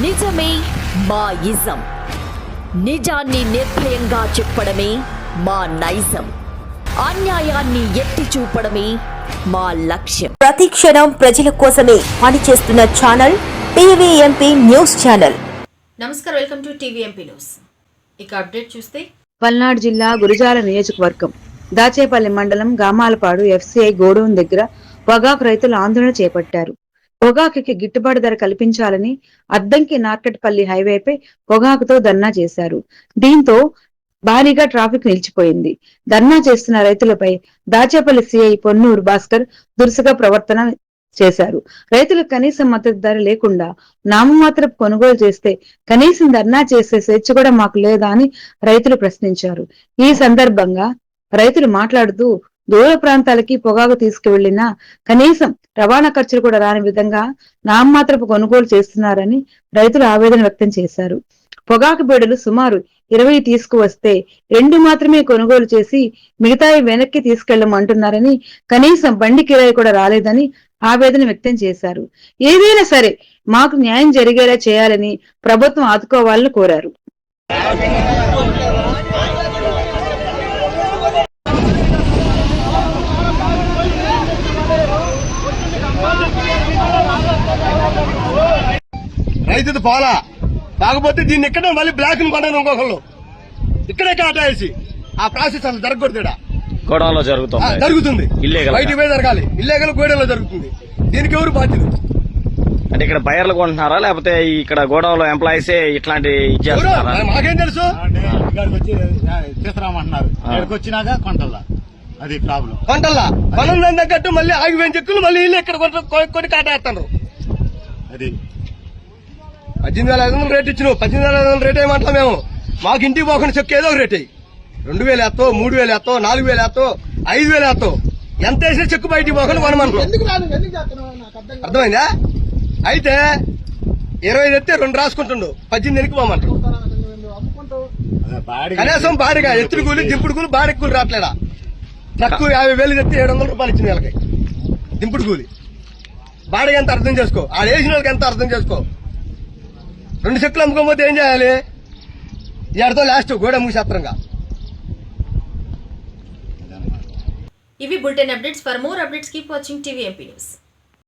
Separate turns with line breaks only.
నిజమే మా ఇజం నిజాన్ని నిర్భయంగా చెప్పడమే మా నైజం. అన్యాయాన్ని ఎత్తి చూపడమే మా లక్ష్యం.
ప్రతి క్షణం ప్రజల కోసమే పనిచేస్తున్న ఛానల్ టీవీఎంపీ న్యూస్ ఛానల్.
నమస్కారం వెల్కమ్ టు టీవీఎంపీ న్యూస్. ఇక అప్డేట్ చూస్తే
పల్నాడు జిల్లా గురుజాల నియోజకవర్గం దాచేపల్లి మండలం గామాలపాడు ఎఫ్సిఐ గోడౌన్ దగ్గర పొగాకు రైతులు ఆందోళన చేపట్టారు. పొగాకుకి గిట్టుబాటు ధర కల్పించాలని అద్దంకి నార్కట్పల్లి హైవేపై పొగాకుతో ధర్నా చేశారు. దీంతో భారీగా ట్రాఫిక్ నిలిచిపోయింది. ధర్నా చేస్తున్న రైతులపై దాచేపల్లి సిఐ పొన్నూరు భాస్కర్ దురుసుగా ప్రవర్తన చేశారు. రైతులకు కనీసం మద్దతు ధర లేకుండా నామమాత్ర కొనుగోలు చేస్తే కనీసం ధర్నా చేసే స్వేచ్ఛ కూడా మాకు లేదా అని రైతులు ప్రశ్నించారు. ఈ సందర్భంగా రైతులు మాట్లాడుతూ దూర ప్రాంతాలకి పొగాకు తీసుకువెళ్ళినా కనీసం రవాణా ఖర్చులు కూడా రాని విధంగా నామమాత్రపు కొనుగోలు చేస్తున్నారని రైతులు ఆవేదన వ్యక్తం చేశారు. పొగాకు బేడలు సుమారు ఇరవై తీసుకువస్తే రెండు మాత్రమే కొనుగోలు చేసి మిగతాయి వెనక్కి తీసుకెళ్ళమంటున్నారని కనీసం బండి కిరాయి కూడా రాలేదని ఆవేదన వ్యక్తం చేశారు. ఏదైనా సరే మాకు న్యాయం జరిగేలా చేయాలని ప్రభుత్వం ఆదుకోవాలని కోరారు.
రైతుది పోలా. కాకపోతే దీన్ని ఇక్కడే మళ్ళీ బ్లాక్ని కొనను ఇంకొకళ్ళు. ఇక్కడే కాటేసి ఆ ప్రాసెస్ అసలు జరగకూడదు ఆ,
జరుగుతుంది.
జరుగుతుంది. బయటికి పోయి జరగాలి. ఇల్లీగల్ గోడెలో జరుగుతుంది. దీనికి ఎవరు బాధ్యత
అంటే ఇక్కడ బయర్లు కొంటున్నారా? లేకపోతే ఇక్కడ గోడౌన్లో ఎంప్లాయీస్ ఇట్లాంటి
మాకేం తెలుసు?
తీసుకురామంటున్నారు. ఇక్కడికి వచ్చినాక కొంటల్లా. అది ప్రాబ్లం
కొంటల్లా. కొనం తగ్గట్టు మళ్ళీ ఆగిపోయిన చెక్కులు మళ్ళీ ఇల్లు ఇక్కడ కొన- కొ- కొని కాటేస్తారు
అది
పద్దెనిమిది వేల ఐదు వందలు రేట్ ఇచ్చినావు. పద్దెనిమిది వేల ఐదు వందలు రేట్ ఏమంటాం మేము? మాకు ఇంటికి పోకుండా చెక్కు ఏదో ఒక రేట్. అయ్యి రెండు వేలు ఎత్తో మూడు వేలు ఎత్తో నాలుగు వేలు ఎత్తో ఐదు వేలు ఎత్తో ఎంత వేసినా చెక్కు బయటికి పోకుండా కొనమంటున్నాం. అర్థమైందా? అయితే ఇరవై ఐదు ఎత్తే రెండు రాసుకుంటుండు. పద్దెనిమిది ఎనికి
బాడీ
కనీసం బాడిగా ఎత్తుడు కూలి దింపుడు కూలి బాడీ కూలి రావట్లేదా? తక్కువ యాభై వేలు తెస్తే ఏడు వందల రూపాయలు ఇచ్చింది వీళ్ళకి. దింపుడు కూలి. బాడీ ఎంత అర్థం చేసుకో? ఆ వేసిన వాళ్ళకి ఎంత అర్థం చేసుకో? రెండు చెట్లు అమ్ముకోకపోతే ఏం చేయాలి? ఎడతో లాస్ట్ గోడ మూసేత్రంగా
ఇవి bulletin updates. For more updates keep watching TVMP news.